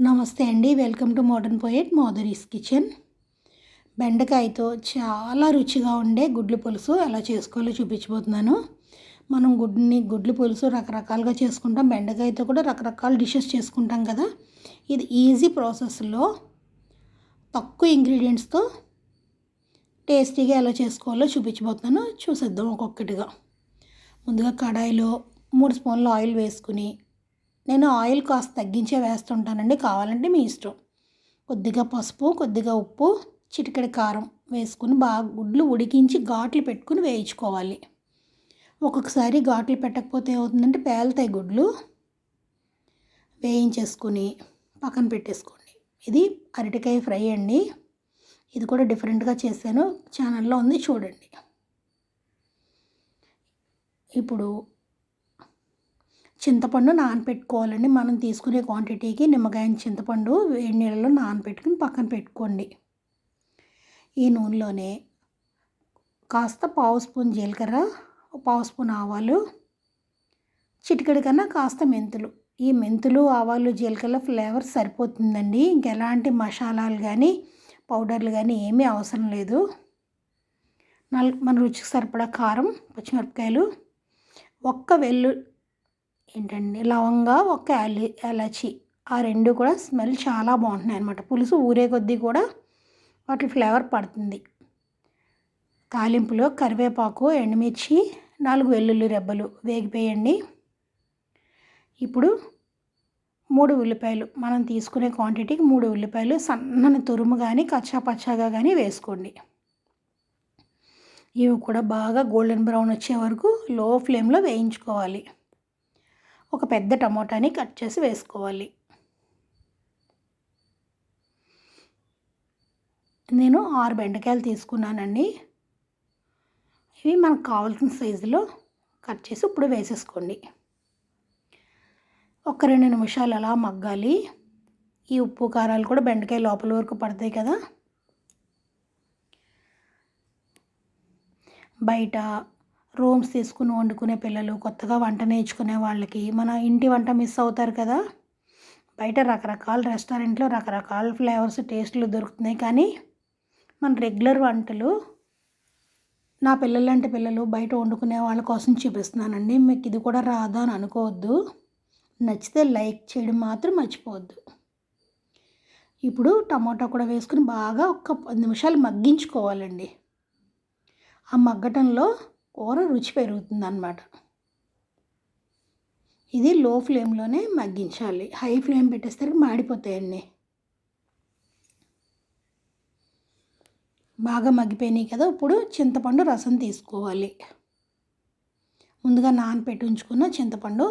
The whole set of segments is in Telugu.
నమస్తే అండి. Welcome to modern poet Modhari's kitchen. బెండకాయతో చాలా రుచిగా ఉండే గుడ్లు పులుసు ఎలా చేసుకోవాలో చూపించబోతున్నాను. మనం గుడ్ని గుడ్లు పులుసు రకరకాలుగా చేసుకుంటాం. బెండకాయతో కూడా రకరకాల డిషెస్ చేసుకుంటాం కదా. ఇది ఈజీ ప్రాసెస్లో తక్కువ ఇంగ్రీడియంట్స్తో టేస్టీగా ఎలా చేసుకోవాలో చూపించబోతున్నాను. చూసేద్దాం ఒక్కొక్కటిగా. ముందుగా కడాయిలో మూడు స్పూన్లు ఆయిల్ వేసుకుని నేను ఆయిల్ కాస్త తగ్గించే వేస్తుంటానండి. కావాలంటే మీ ఇష్టం. కొద్దిగా పసుపు కొద్దిగా ఉప్పు చిటికెడు కారం వేసుకుని బాగా గుడ్లు ఉడికించి ఘాట్లు పెట్టుకుని వేయించుకోవాలి. ఒక్కొక్కసారి ఘాట్లు పెట్టకపోతే ఏమవుతుందంటే పేలుతాయి గుడ్లు. వేయించేసుకుని పక్కన పెట్టేసుకోండి. ఇది అరటికాయ ఫ్రై అండి. ఇది కూడా డిఫరెంట్గా చేశాను. ఛానల్లో ఉంది చూడండి. ఇప్పుడు చింతపండు నానపెట్టుకోవాలండి. మనం తీసుకునే క్వాంటిటీకి నిమ్మకాయ చింతపండు వేడి నీళ్ళలో నానపెట్టుకుని పక్కన పెట్టుకోండి. ఈ నూనెలోనే కాస్త పావు స్పూన్ జీలకర్ర పావు స్పూన్ ఆవాలు చిటికెడు కన్నా కాస్త మెంతులు. ఈ మెంతులు ఆవాలు జీలకర్ర ఫ్లేవర్ సరిపోతుందండి. ఇంకెలాంటి మసాలాలు కానీ పౌడర్లు కానీ ఏమీ అవసరం లేదు. నల్ మన రుచికి సరిపడా కారం పచ్చిమిరపకాయలు ఒక్క వెల్లు ఏంటండి? లవంగా ఒక యాలి ఎలాచి. ఆ రెండు కూడా స్మెల్ చాలా బాగుంటున్నాయి అనమాట పులుసు ఊరే కొద్దీ కూడా వాటి ఫ్లేవర్ పడుతుంది. తాలింపులో కరివేపాకు ఎండుమిర్చి నాలుగు వెల్లుల్లి రెబ్బలు వేగిపోయండి. ఇప్పుడు మూడు ఉల్లిపాయలు. మనం తీసుకునే క్వాంటిటీకి మూడు ఉల్లిపాయలు సన్నని తురుము కానీ కచ్చా పచ్చాగా కానీ వేసుకోండి. ఇవి కూడా బాగా గోల్డెన్ బ్రౌన్ వచ్చే వరకు లో ఫ్లేమ్లో వేయించుకోవాలి. ఒక పెద్ద టమోటాని కట్ చేసి వేసుకోవాలి. నేను ఆరు బెండకాయలు తీసుకున్నానండి. ఇవి మనకు కావాల్సిన సైజులో కట్ చేసి ఇప్పుడు వేసేసుకోండి. ఒక రెండు నిమిషాలు అలా మగ్గాలి. ఈ ఉప్పు కారాలు కూడా బెండకాయ లోపల వరకు పడతాయి కదా. బయట రూమ్స్ తీసుకుని వండుకునే పిల్లలు కొత్తగా వంట నేర్చుకునే వాళ్ళకి మన ఇంటి వంట మిస్ అవుతారు కదా? బయట రకరకాల రెస్టారెంట్లో రకరకాల ఫ్లేవర్స్ టేస్ట్లు దొరుకుతున్నాయి. కానీ మన రెగ్యులర్ వంటలు నా పిల్లలంటే పిల్లలు బయట వండుకునే వాళ్ళ కోసం చూపిస్తున్నానండి. మీకు ఇది కూడా రాదా అని అనుకోవద్దు. నచ్చితే లైక్ చేయడం మాత్రం మర్చిపోవద్దు. ఇప్పుడు టమాటా కూడా వేసుకుని బాగా ఒక పది నిమిషాలు మగ్గించుకోవాలండి. ఆ మగ్గటంలో కూర రుచి పెరుగుతుందన్నమాట. ఇది లో ఫ్లేమ్లోనే మగ్గించాలి. హై ఫ్లేమ్ పెట్టేసరికి మాడిపోతాయండి బాగా మగ్గిపోయినాయి కదా ఇప్పుడు చింతపండు రసం తీసుకోవాలి. ముందుగా నానపెట్టి ఉంచుకున్న చింతపండు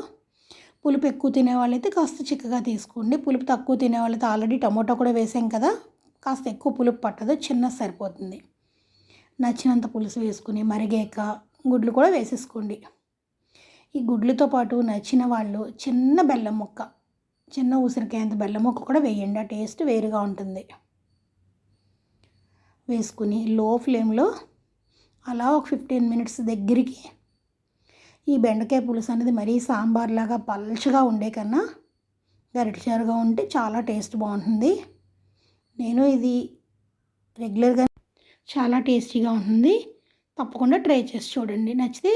పులుపు ఎక్కువ తినేవాళ్ళైతే కాస్త చిక్కగా తీసుకోండి. పులుపు తక్కువ తినేవాళ్ళైతే ఆల్రెడీ టమోటా కూడా వేసాం కదా కాస్త ఎక్కువ పులుపు పట్టదు చిన్న సరిపోతుంది. నచ్చినంత పులుసు వేసుకుని మరిగాక గుడ్లు కూడా వేసేసుకోండి. ఈ గుడ్లతో పాటు నచ్చిన వాళ్ళు చిన్న బెల్లం ముక్క చిన్న ఉసిరికాయంత బెల్లం ముక్క కూడా వేయండి. ఆ టేస్ట్ వేరుగా ఉంటుంది. వేసుకుని లో ఫ్లేమ్లో అలా ఒక ఫిఫ్టీన్ మినిట్స్ దగ్గరికి ఈ బెండకాయ పులుసు అనేది మరీ సాంబార్లాగా పల్చగా ఉండే కన్నా గరిటచారుగా ఉంటే చాలా టేస్ట్ బాగుంటుంది. నేను ఇది రెగ్యులర్గా చాలా టేస్టీగా ఉంటుంది. తప్పకుండా ట్రై చేసి చూడండి. నచ్చితే